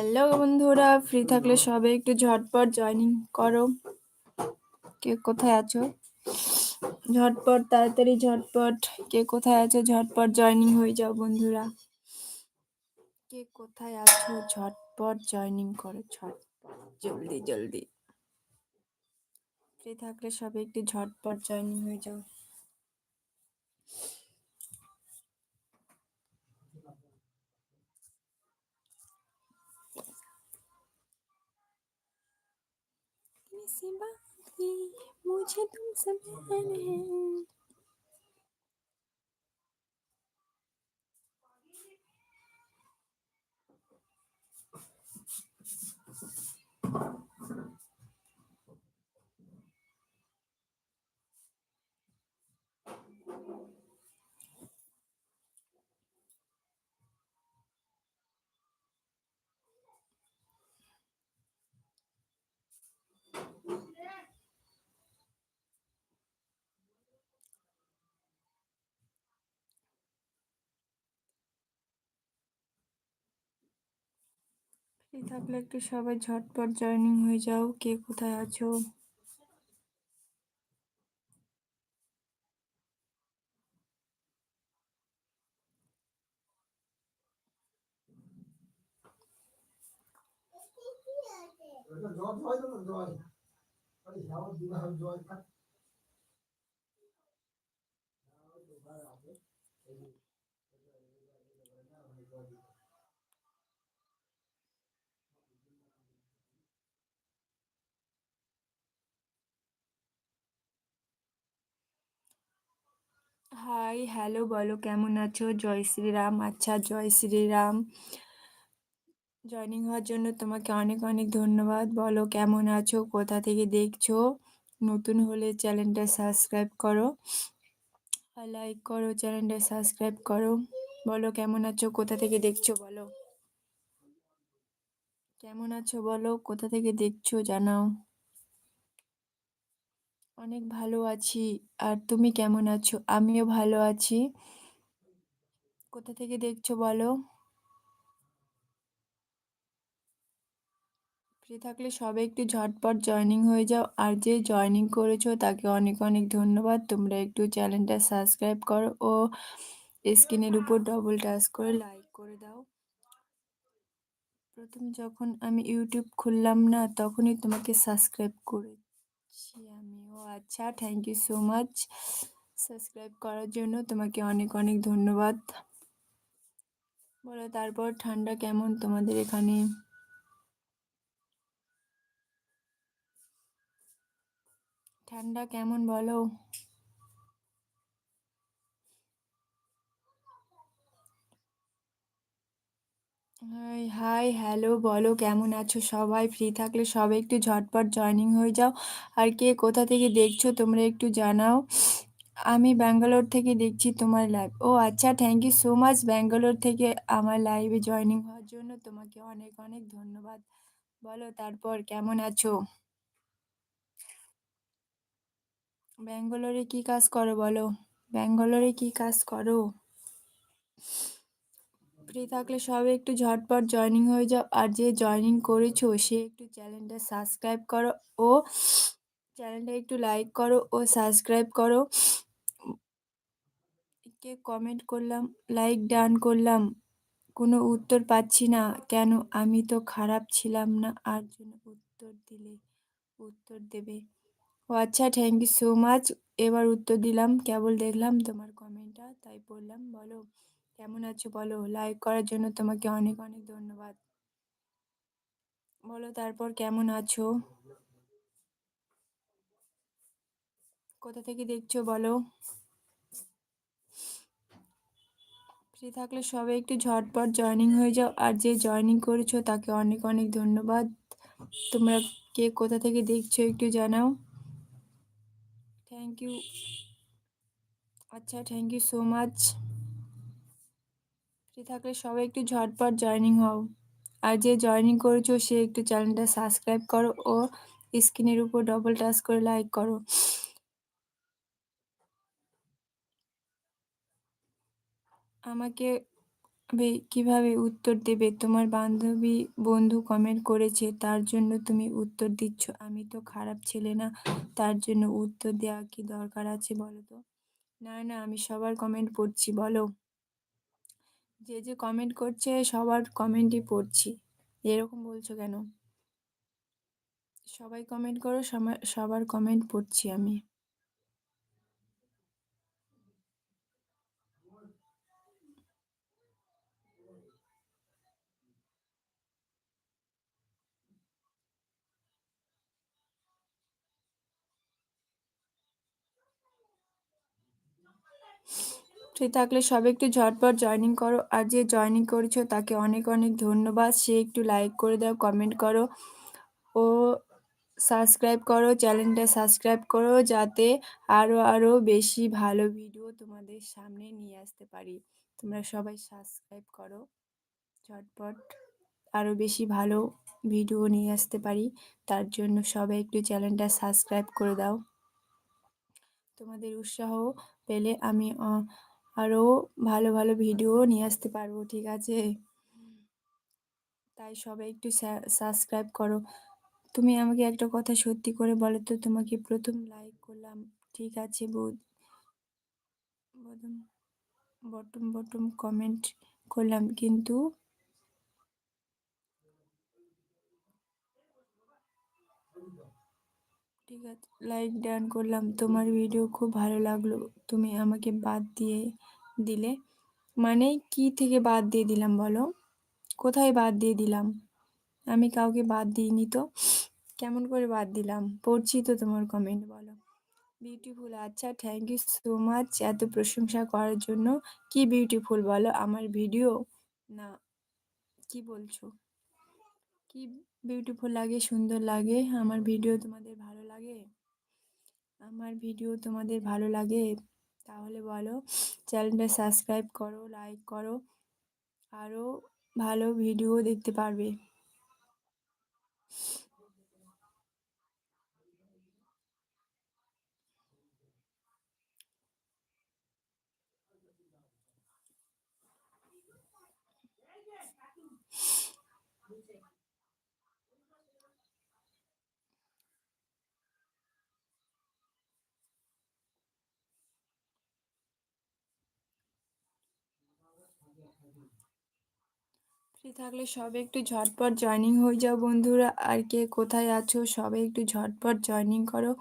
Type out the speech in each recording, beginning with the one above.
Hello বন্ধুরা free থাকলে সবাই একটু ঝটপট জয়েনিং করো। কে কোথায় আছো? ঝটপট, তাড়াতাড়ি ঝটপট। কে কোথায় আছো? ঝটপট জয়েনিং হয়ে যাও বন্ধুরা। কে কোথায় আছো? ঝটপট জয়েনিং করো, ঝটপট। জলদি জলদি। ফ্রি থাকলে সবাই একটু ঝটপট জয়েনিং হয়ে যাও। से बाकी मुझे तुमसे बैर है। ফ্রি থাকলে একটু সবাই ঝটপট জয়েনিং হয়ে যাও কে কোথায় আছো? হাই হ্যালো বলো, কেমন আছো? জয় শ্রীরাম আচ্ছা জয় শ্রীরাম। জয়েনিং হওয়ার জন্য তোমাকে অনেক অনেক ধন্যবাদ। বলো, কেমন আছো? কোথা থেকে দেখছ? নতুন হলে চ্যানেলটা সাবস্ক্রাইব করো লাইক করো, চ্যানেলটা সাবস্ক্রাইব করো। বলো, কেমন আছো? কোথা থেকে দেখছ? বলো। কেমন আছো? বলো, কোথা থেকে দেখছ? জানাও। অনেক ভালো আছি। আর তুমি কেমন আছো? আমিও ভালো আছি। কোথা থেকে দেখছ বলো? ফ্রি থাকলে সবাই একটু ঝটপট জয়েনিং হয়ে যাও। আর যে জয়েনিং করেছ তাকে অনেক অনেক ধন্যবাদ। তোমরা একটু চ্যানেলটা সাবস্ক্রাইব করো ও স্ক্রিনের উপর ডবল টাচ করে লাইক করে দাও। প্রথম যখন আমি ইউটিউব খুললাম না, তখনই তোমাকে সাবস্ক্রাইব আমি ও আচ্ছা thank you so much subscribe করার জন্য। তোমাকে অনেক অনেক ধন্যবাদ। বলো, তারপর ঠান্ডা কেমন তোমাদের এখানে? ঠান্ডা কেমন বলো? হাই হ্যালো বলো, কেমন আছো? সবাই ফ্রি থাকলে সবাই একটু ঝটপট জয়েনিং হয়ে যাও। আর কে কোথা থেকে দেখছ তোমরা একটু জানাও। আমি ব্যাঙ্গালোর থেকে দেখছি তোমার লাইভ ও আচ্ছা thank you so much Bangalore থেকে আমার লাইভে জয়েনিং হওয়ার জন্য। তোমাকে অনেক অনেক ধন্যবাদ। বলো, তারপর কেমন আছো? ব্যাঙ্গালোরে কি কাজ করো বলো? ব্যাঙ্গালোরে কি কাজ করো? ফ্রি থাকলে সবাই একটু ঝটপট জয়েনিং হয়ে যাও। আর যে জয়েনিং করেছ, সে একটু চ্যানেলটা সাবস্ক্রাইব করো ও চ্যানেলটা একটু লাইক করো ও সাবস্ক্রাইব করো। কে কমেন্ট করলাম লাইক ডান করলাম, কোনো উত্তর পাচ্ছি না। কেন? আমি তো খারাপ ছিলাম না। আর জন্য উত্তর দিলে, উত্তর দেবে। ও আচ্ছা থ্যাংক ইউ সো মাচ এবার উত্তর দিলাম, কেবল দেখলাম তোমার কমেন্টটা তাই বললাম, বলো। কেমন আছো বলো? লাইক করার জন্য তোমাকে অনেক অনেক ধন্যবাদ। বলো তারপর কেমন আছো? কোথা থেকে দেখছ বলো? ফ্রি থাকলে সবাই একটু ঝটপট জয়েনিং হয়ে যাও। আর যে জয়েনিং করেছ তাকে অনেক অনেক ধন্যবাদ। তোমরা কে কোথা থেকে দেখছ একটু জানাও। থ্যাংক ইউ আচ্ছা thank you so much free থাকলে সবাই একটু ঝটপট জয়েনিং হও আর যে জয়েনিং করেছ সে একটু চ্যানেলটা সাবস্ক্রাইব করো ও স্ক্রিনের উপর ডবল টাচ করে লাইক করো আমাকে কীভাবে উত্তর দেবে? তোমার বান্ধবী বন্ধু কমেন্ট করেছে তার জন্য তুমি উত্তর দিচ্ছ। আমি তো খারাপ ছেলে না, তার জন্য উত্তর দেওয়া কি দরকার আছে বলো তো? না, না আমি সবার কমেন্ট পড়ছি বলো। যে, যে কমেন্ট করছে সবার কমেন্টই পড়ছি। এরকম বলছো কেন? সবাই কমেন্ট করো, সবার কমেন্ট পড়ছি আমি। ফ্রি থাকলে সবাই একটু ঝটপট জয়েনিং করো। আর যে জয়েনিং করেছ তাকে অনেক অনেক ধন্যবাদ। সে একটু লাইক করে দাও কমেন্ট করো। ও সাবস্ক্রাইব করো চ্যানেলটা সাবস্ক্রাইব করো যাতে আরও আরও বেশি ভালো ভিডিও তোমাদের সামনে নিয়ে আসতে পারি। তোমরা সবাই সাবস্ক্রাইব করো। ঝটপট আরও বেশি ভালো ভিডিও নিয়ে আসতে পারি। তার জন্য সবাই একটু চ্যানেলটা সাবস্ক্রাইব করে দাও। তোমাদের উৎসাহ পেলে আমি আরও ভালো ভালো ভিডিও নিয়ে আসতে পারব, ঠিক আছে? তাই সবাই একটু সাবস্ক্রাইব করো। তুমি আমাকে একটা কথা সত্যি করে বলো তো, তোমাকে প্রথম লাইক করলাম, ঠিক আছে? বটম বটম বটম কমেন্ট করলাম, কিন্তু ঠিক আছে লাইক ডান করলাম। তোমার ভিডিও খুব ভালো লাগল। তুমি আমাকে বাদ দিয়ে দিলে। মানে কি থেকে বাদ দিয়ে দিলাম বলো? কোথায় বাদ দিয়ে দিলাম? আমি কাউকে বাদ দিইনি তো। কেমন করে বাদ দিলাম? পড়ছি তো তোমার কমেন্ট বলো। বিউটিফুল আচ্ছা থ্যাংক ইউ সো মাচ এত প্রশংসা করার জন্য। কি বিউটিফুল বলো? আমার ভিডিও না, কি বলছো? কি বিউটিফুল লাগে, সুন্দর লাগে, আমার ভিডিও তোমাদের ভালো লাগে? আমার ভিডিও তোমাদের ভালো লাগে? তাহলে বলো চ্যানেলটা সাবস্ক্রাইব করো লাইক করো আরও ভালো ভিডিও দেখতে পারবে। ফ্রি থাকলে সবে একটু ঝটপট জয়নিং হয়ে যাও বন্ধুরা। আর কে কোথায় আছো সবাই একটু ঝটপট জয়নিং করো।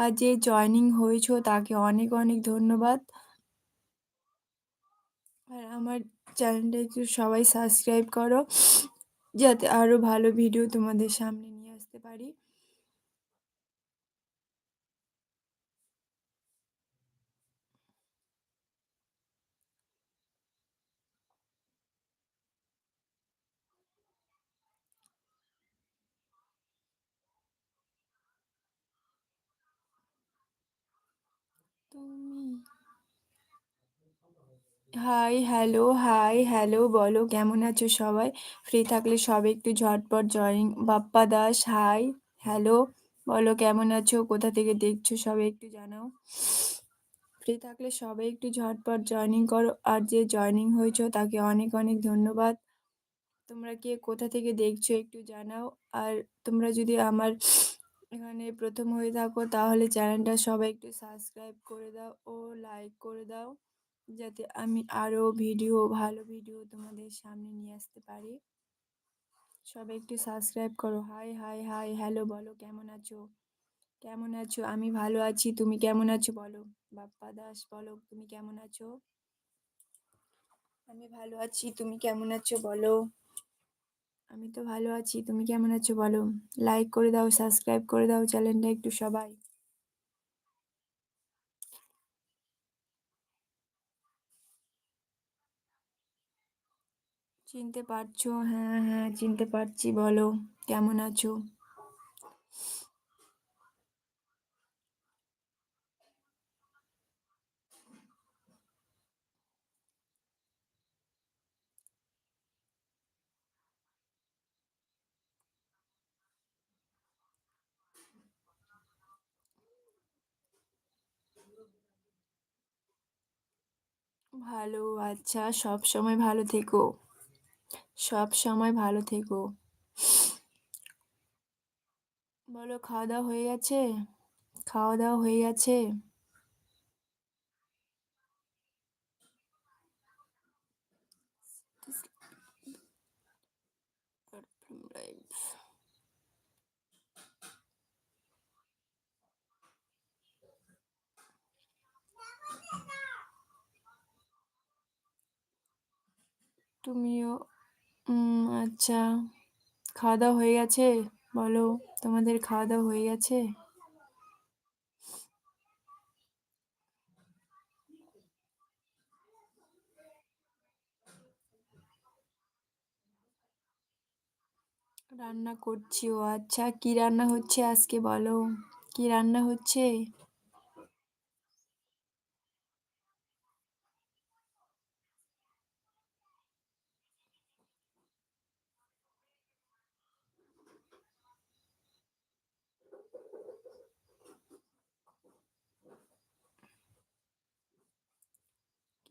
আর যে জয়নিং হয়েছো, তাকে অনেক অনেক ধন্যবাদ। আর আমার চ্যানেলটা একটু সবাই সাবস্ক্রাইব করো, যাতে আরও ভালো ভিডিও তোমাদের সামনে নিয়ে আসতে পারি। হাই হ্যালো হাই হ্যালো বলো, কেমন আছো সবাই? ফ্রি থাকলে সবাই একটু ঝটপট join Bappa Das hi hello বলো, কেমন আছো? কোথা থেকে দেখছ? সবাই একটু জানাও। ফ্রি থাকলে সবাই একটু ঝটপট জয়নিং করো, আর যে জয়নিং হয়েছো তাকে অনেক অনেক ধন্যবাদ। তোমরা কে কোথা থেকে দেখছ একটু জানাও, আর তোমরা যদি আমার এখানে প্রথম হয়ে থাকো। তাহলে চ্যানেলটা সবাই একটু সাবস্ক্রাইব করে দাও ও লাইক করে দাও। যাতে আমি আরও ভিডিও ভালো ভিডিও তোমাদের সামনে নিয়ে আসতে পারি। সবাই একটু সাবস্ক্রাইব করো। হাই হাই হাই হ্যালো বলো, কেমন আছো? কেমন আছো? আমি ভালো আছি, তুমি কেমন আছো বলো? বাপ্পা দাস বলো, তুমি কেমন আছো? আমি ভালো আছি, তুমি কেমন আছো বলো? আমি তো ভালো আছি। তুমি কেমন আছো বলো? লাইক করে দাও সাবস্ক্রাইব করে দাও চ্যানেলটা একটু সবাই। চিনতে পারছ? হ্যাঁ হ্যাঁ চিনতে পারছি বলো। কেমন আছো? ভালো আচ্ছা। সব সময় ভালো থেকো। সব সময় ভালো থেকো। বলো, খাওয়া দাওয়া হয়ে গেছে? খাওয়া দাওয়া হয়ে গেছে? তুমিও উম, আচ্ছা খাওয়া দাওয়া হয়ে গেছে? বলো তোমাদের খাওয়া দাওয়া হয়ে গেছে? রান্না করছি ও আচ্ছা কি রান্না হচ্ছে আজকে বলো? কি রান্না হচ্ছে?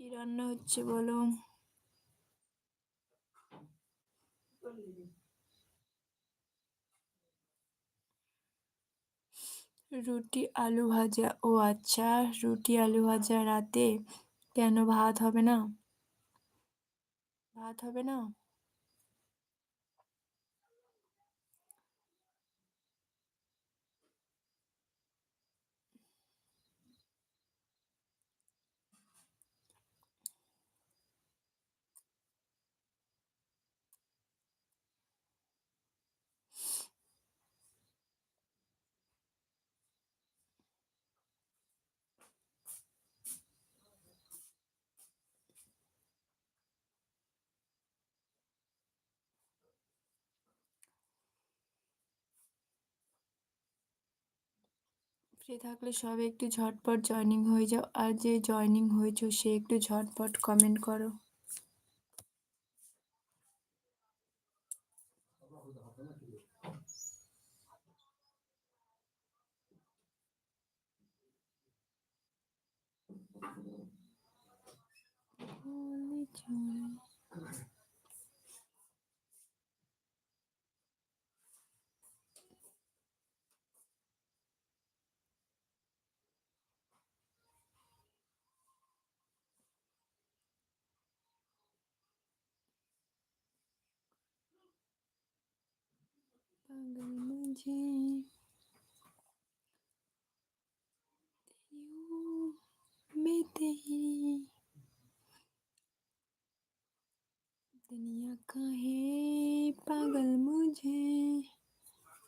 কি রান্না হচ্ছে বলো? রুটি, আলু ভাজা। ও আচ্ছা রুটি, আলু ভাজা রাতে? কেন ভাত হবে না? ভাত হবে না? ফ্রি থাকলে সব একটু ঝটপট জয়নিং হয়ে যাও। আর যে জয়নিং হয়েছো সে একটু ঝটপট কমেন্ট করো। पागल मुझे मैं तेरी दुनिया का है पागल मुझे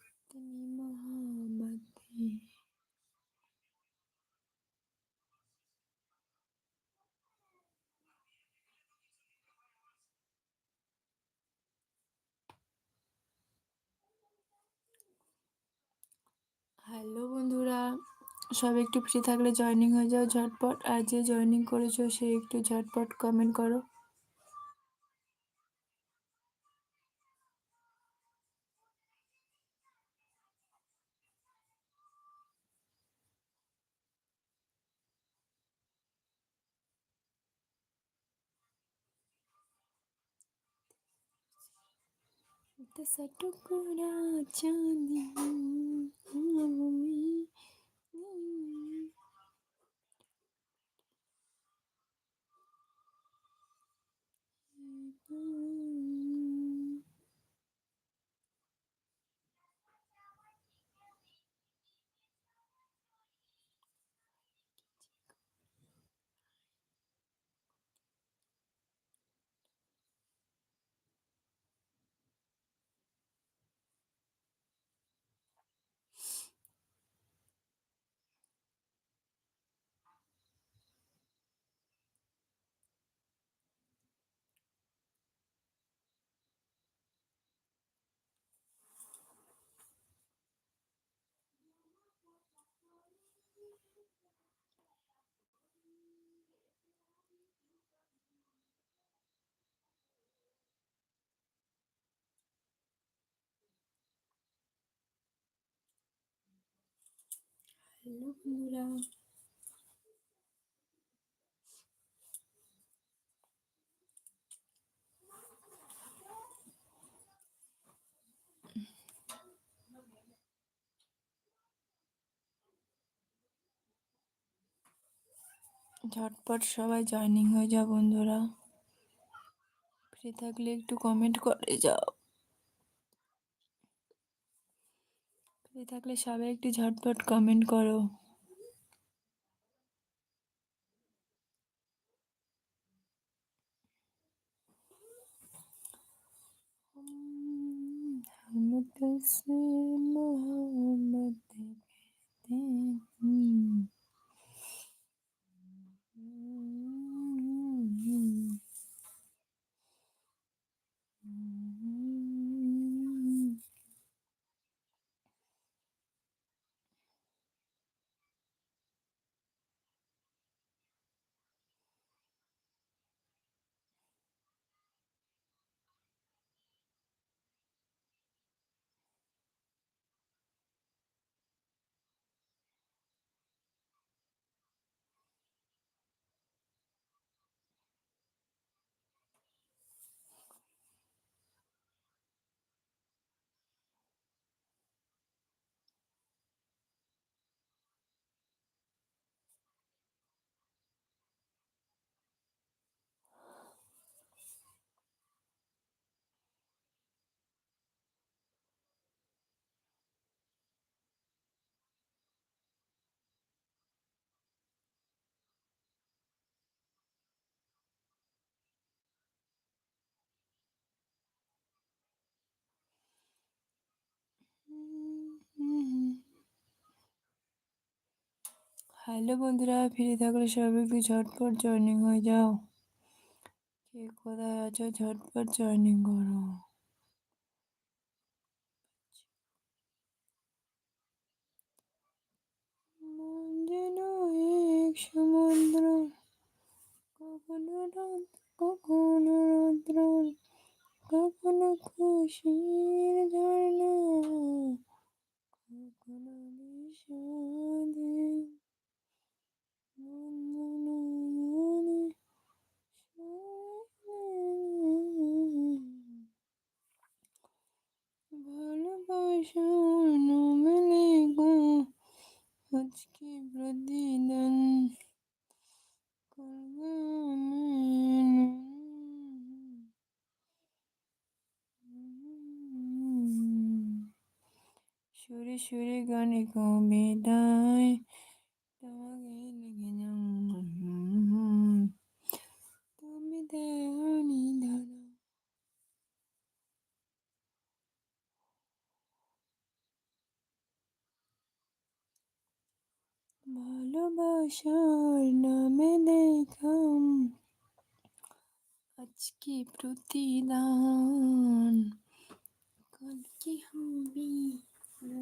इतनी मोहब्बत है। হ্যালো বন্ধুরা সব একটু ফ্রি থাকলে জয়েনিং হয়ে যাও ঝটপট আর যে জয়েনিং করেছো সে একটু ঝটপট কমেন্ট করো दसा टुकड़ा चांदी হ্যালো বন্ধুরা। ঝটপট সবাই জয়নিং হয়ে যাও বন্ধুরা। ফ্রি থাকলে একটু কমেন্ট করে যাও। ছবি থাকলে সবাই একটু ঝটপট কমেন্ট করো। মোহাম্মদ হ্যালো বন্ধুরা, ফিরে থাকলে সবাই একটু ঝটপট জয়নিং হয়ে যাও। কে কোথায় আছো? ঝটপট জয়নিং করো। এক সমুদ্র, কখনো কখনো রৌদ্র, কখনো খুশির ঝর্ণা কখনো বিষাদে মন যেন মনে ভালোবাসার নামে লেখা আজকে প্রতিদান করব সুরে সুরে গানে কবিতায় তোমাকে লিখে যাও তুমি দেওনি ধরা ভালোবাসার নামে দেখাম আজকে প্রতিদান। কাল কি হবে? তুমি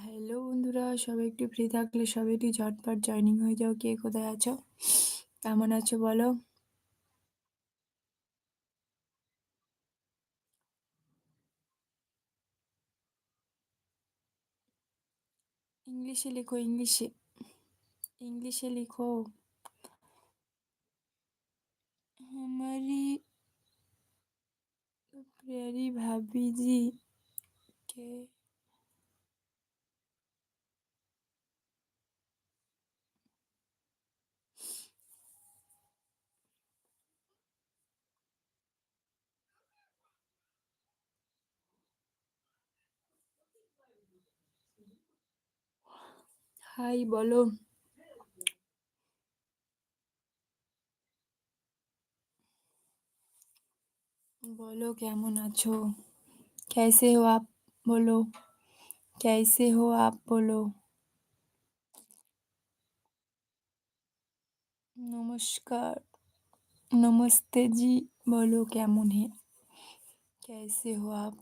হ্যালো বন্ধুরা সবাই একটু ফ্রি থাকলে সবাই একটু ঝটপট জয়েনিং হয়ে যাও কে কোথায় আছো কেমন আছো বলো ইংলিশে লেখো ইংলিশে इंग्लिश लिखो हमारी प्यारी भाभी जी के হাই বলো बोलो কেমন আছো कैसे हो आप बोलो कैसे हो आप बोलो नमस्कार नमस्ते जी बोलो কেমন है कैसे हो आप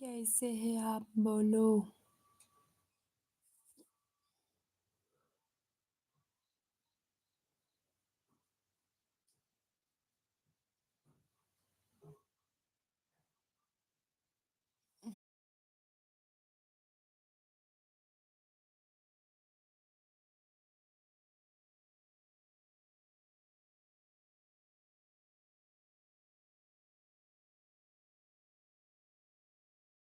कैसे हैं आप? बोलो।